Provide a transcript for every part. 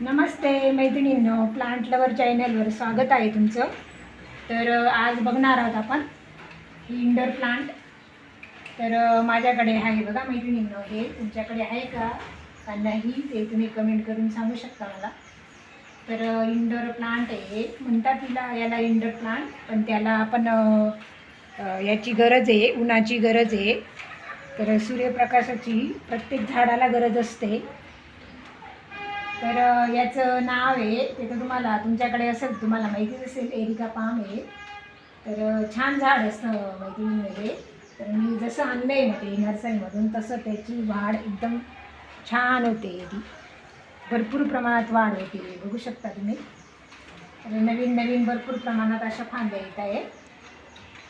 नमस्ते मैत्रिणींनो plant lover चॅनलवर स्वागत आहे तुमचं. तर आज बघणार आहोत आपण ही इंडोर प्लांट तर माझ्याकडे आहे बघा मैत्रिणींनो हे तुमच्याकडे आहे का? का नाही ते तुम्ही कमेंट करून सांगू शकता मला. तर इंडोर प्लांट आहे म्हणतात तिला याला इंडोर प्लांट पण त्याला आपण याची गरज आहे उन्हाची गरज आहे. तर सूर्यप्रकाशाची प्रत्येक झाडाला गरज असते. तर याचं नाव आहे ते तर तुम्हाला तुमच्याकडे असेल तुम्हाला माहितीच असेल एरिका पाम आहे. तर छान झाड असतं मैत्रिणीमध्ये. तर मी जसं आणलं आहे ना ते नर्सरीमधून तसं त्याची वाढ एकदम छान होते ती. भरपूर प्रमाणात वाढ होते बघू शकता तुम्ही. तर नवीन नवीन भरपूर प्रमाणात अशा फांद्या येत आहे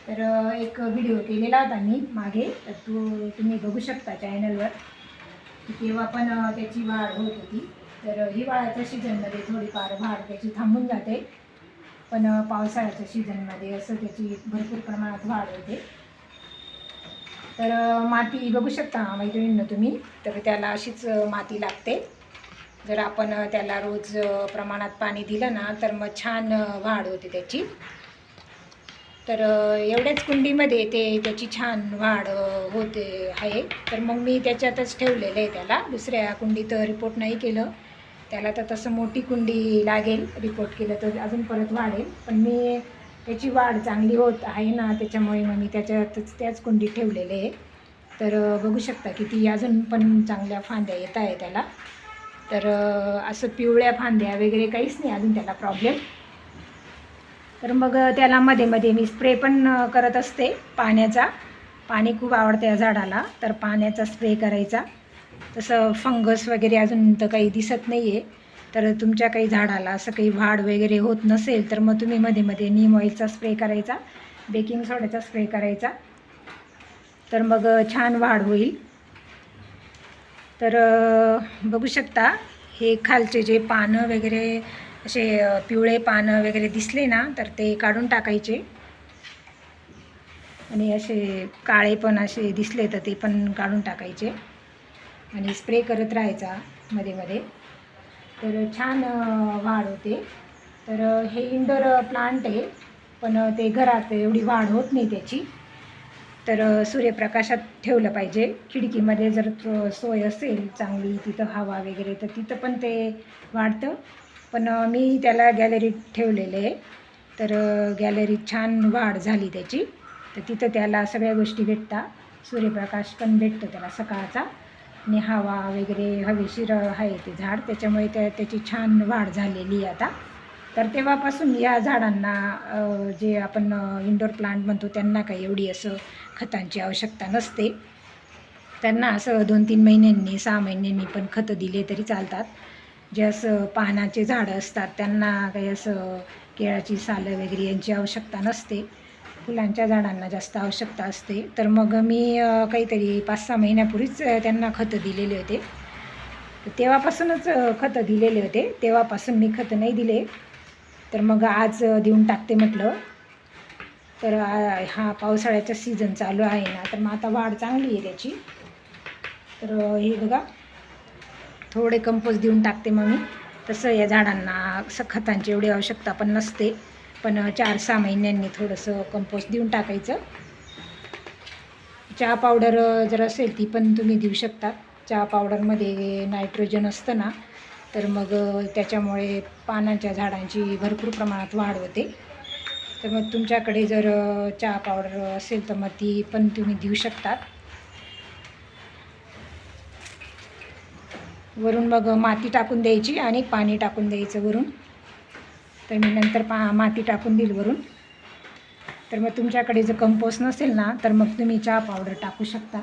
तर एक व्हिडिओ केलेला होता मी मागे तर तो तुम्ही बघू शकता चॅनलवर की तेव्हा पण त्याची वाढ होत होती. तर हिवाळ्याच्या सीझनमध्ये थोडीफार वाढ त्याची थांबून जाते. पण पावसाळ्याच्या सीझनमध्ये असं त्याची भरपूर प्रमाणात वाढ होते. तर माती बघू शकता मैत्रिणींना तुम्ही तर त्याला अशीच माती लागते. जर आपण त्याला रोज प्रमाणात पाणी दिलं ना तर मग छान वाढ होते त्याची. तर एवढ्याच कुंडीमध्ये ते त्याची छान वाढ होते आहे. तर मग मी त्याच्यातच ठेवलेलं आहे त्याला. दुसऱ्या कुंडीत रिपोर्ट नाही केलं. त्याला तर तसं मोठी कुंडी लागेल रिपोर्ट केलं तर अजून परत वाढेल. पण मी त्याची वाढ चांगली होत आहे ना त्याच्यामुळे मग मी त्याच्यातच त्याच कुंडीत ठेवलेले आहे. तर बघू शकता की ती अजून पण चांगल्या फांद्या येत आहे त्याला. तर असं पिवळ्या फांद्या वगैरे काहीच नाही अजून त्याला प्रॉब्लेम तर मग त्याला मध्ये मध्ये मी स्प्रे पण करत असते पाण्याचा. पाणी खूप आवडतं या झाडाला तर पाण्याचा स्प्रे करायचा. तसं फंगस वगैरे अजून तर काही दिसत नाही आहे तर तुमच्या काही झाडाला असं काही वाढ वगैरे होत नसेल तर मग तुम्ही मध्ये मध्ये नीम ऑइलचा स्प्रे करायचा बेकिंग सोड्याचा स्प्रे करायचा. तर मग छान वाढ होईल. तर बघू शकता हे खालचे जे पानं वगैरे असे पिवळे पानं वगैरे दिसले ना तर ते काढून टाकायचे. आणि असे काळे पण असे दिसले तर ते पण काढून टाकायचे. आणि स्प्रे करत राहायचा मध्ये मध्ये. तर छान वाढ होते. तर हे इंडोर प्लांट आहे पण ते घरात एवढी वाढ होत नाही त्याची. तर सूर्यप्रकाशात ठेवलं पाहिजे. खिडकीमध्ये जर सोय असेल चांगली तिथं हवा वगैरे तर तिथं पण ते वाढतं. पण मी त्याला गॅलरीत ठेवलेलं आहे. तर गॅलरीत छान वाढ झाली त्याची. तर तिथं त्याला सगळ्या गोष्टी भेटतात सूर्यप्रकाश पण भेटतो त्याला सकाळचा. आणि हवा वगैरे हवेशीर आहे ते झाड. त्याच्यामुळे त्या त्याची छान वाढ झालेली आहे आता. तर तेव्हापासून या झाडांना जे आपण इंडोर प्लांट म्हणतो त्यांना काही एवढी असं खतांची आवश्यकता नसते. त्यांना असं दोन तीन महिन्यांनी सहा महिन्यांनी पण खतं दिले तरी चालतात. जे असं पानाचे झाडं असतात त्यांना काही असं केळाची सालं वगैरे यांची आवश्यकता नसते. फुलांच्या झाडांना जास्त आवश्यकता असते. तर मग मी काहीतरी पाच सहा महिन्यापूर्वीच त्यांना खतं दिलेले होते. तर तेव्हापासूनच खतं दिलेले होते. तेव्हापासून मी खतं नाही दिले. तर मग आज देऊन टाकते म्हटलं. तर हा पावसाळ्याचा सीझन चालू आहे ना तर मग आता वाढ चांगली आहे त्याची. तर हे बघा. थोडे कंपोज देऊन टाकते मग मी. तसं या झाडांना खतांची एवढी आवश्यकता पण नसते. पण चार सहा महिन्यांनी थोडंसं कंपोस्ट देऊन टाकायचं. चहा पावडर जर असेल ती पण तुम्ही देऊ शकता. चहा पावडरमध्ये नायट्रोजन असतं ना तर मग त्याच्यामुळे पानांच्या झाडांची भरपूर प्रमाणात वाढ होते. तर मग तुमच्याकडे जर चहा पावडर असेल तर मग ती पण तुम्ही देऊ शकतात वरून मग माती टाकून द्यायची आणि पाणी टाकून द्यायचं वरून. तर मी नंतर पा माती टाकून देईल वरून. तर मग तुमच्याकडे जर कंपोस्ट नसेल ना तर मग तुम्ही चहा पावडर टाकू शकता.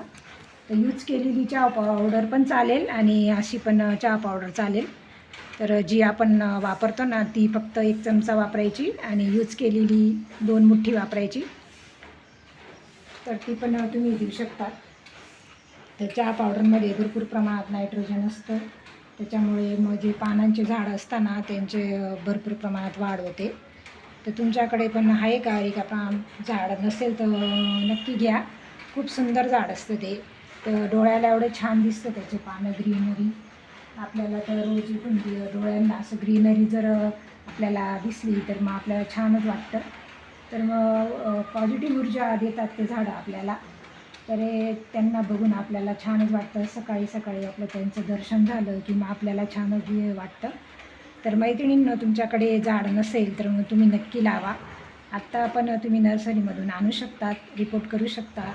तर यूज केलेली चहा पावडर पण चालेल आणि अशी पण चहा पावडर चालेल. तर जी आपण वापरतो ना ती फक्त एक चमचा वापरायची आणि यूज केलेली दोन मुठ्ठी वापरायची. तर ती पण तुम्ही देऊ शकता. तर चहा पावडरमध्ये भरपूर प्रमाणात नायट्रोजन असतं. त्याच्यामुळे मग जे पानांचे झाड असताना त्यांचे भरपूर प्रमाणात वाढ होते. तर तुमच्याकडे पण आहे का? एका पान झाड नसेल तर नक्की घ्या. खूप सुंदर झाड असतं ते. तर डोळ्याला एवढं छान दिसतं त्याचे पानं ग्रीनरी. आपल्याला तर रोज उठून डोळ्यांना असं ग्रीनरी जर आपल्याला दिसली तर मग आपल्याला छानच वाटतं. तर मग पॉझिटिव्ह ऊर्जा देतात ते झाडं आपल्याला. तर हे त्यांना बघून आपल्याला छानच वाटतं. सकाळी सकाळी आपलं त्यांचं दर्शन झालं की मग आपल्याला छानच वाटतं. तर मैत्रिणींनं तुमच्याकडे झाड नसेल तर मग तुम्ही नक्की लावा. आत्ता पण तुम्ही नर्सरीमधून आणू शकतात रिपोर्ट करू शकता.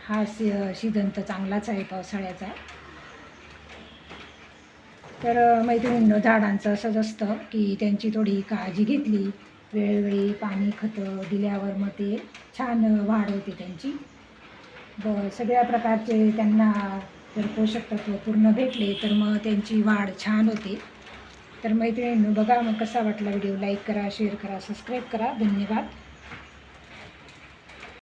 हा सी सीझन तर चांगलाच आहे पावसाळ्याचा. तर मैत्रिणींनो झाडांचं असंच असतं की त्यांची थोडी काळजी घेतली. वेळोवेळी पाणी खतं दिल्यावर मग ते छान वाढ होते त्यांची. ब सगळ्या प्रकारचे त्यांना जर पोषक तत्व पूर्ण भेटले तर मग त्यांची वाढ छान होते. तर मैत्रिणींनो बघा मग कसा वाटला व्हिडिओ. लाईक करा शेअर करा सबस्क्राईब करा. धन्यवाद.